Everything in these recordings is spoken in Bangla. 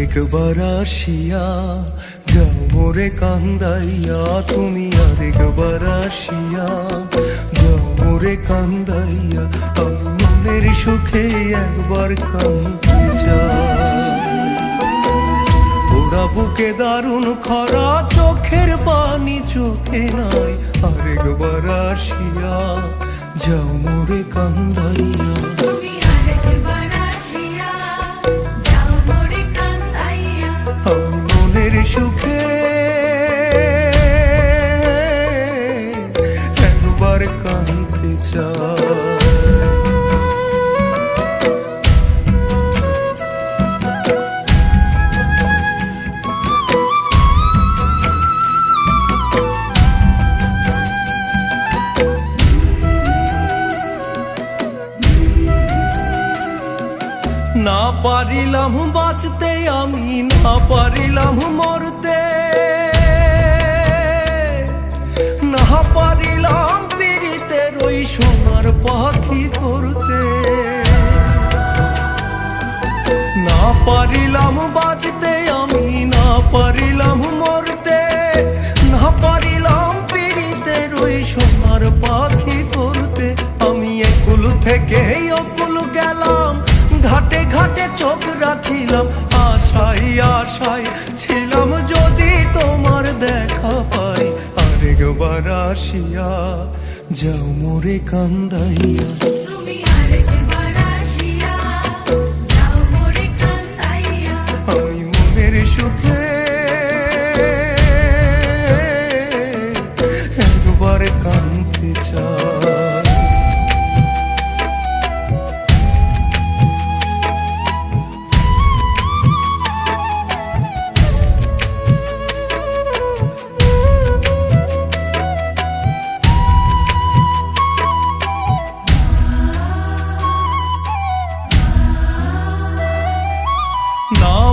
আরেকবার আসিয়া যাও মোরে কান্দাইয়া, তুমি আরেকবার আসিয়া যাও মোরে কান্দাইয়া, আমি মনের সুখে একবার কান্দতে চাই। ওরা বুকে দারুণ খরা, চোখের পানি চোখে নাই। আরেকবার আসিয়া যাও মোরে কান্দাইয়া। তুমি আরেকবার আমি মনের সুখে একবার কাঁদতে চাই না পারিলাম বাঁচতে পারিলাম মরতে, না পারিলাম পীড়িতের ওই সোনার পাখি করতে। না পারিলাম বাঁচতে আমি, না পারিলাম মরতে, না পারিলাম পীড়িতের ওই সোনার পাখি করতে। আমি একুল থেকে আসিয়া যাও মোরে কান্দাইয়া।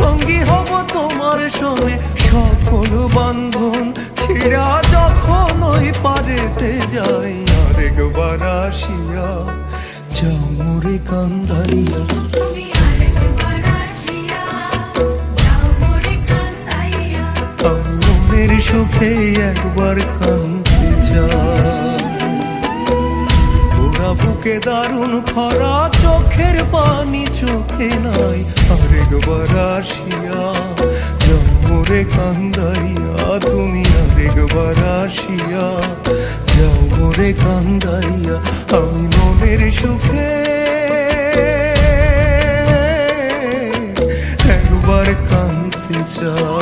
সঙ্গী হব তোমার সঙ্গে। সকল বান্ধন ছিড়া যখন ওই পারেতে যাই আরেকবার আসিয়া কান্দাইয়া আমি মনের সুখে একবার চাই। ওরা বুকে দারুণ খরা, চোখের পানি চোখে নাই। আরেকবার আসিয়া জম্মরে কান্দাইয়া, তুমি আরেকবার আসিয়া যাও কান্দাইয়া, আমি মনের সুখে। একবার কাঁদতে চাই।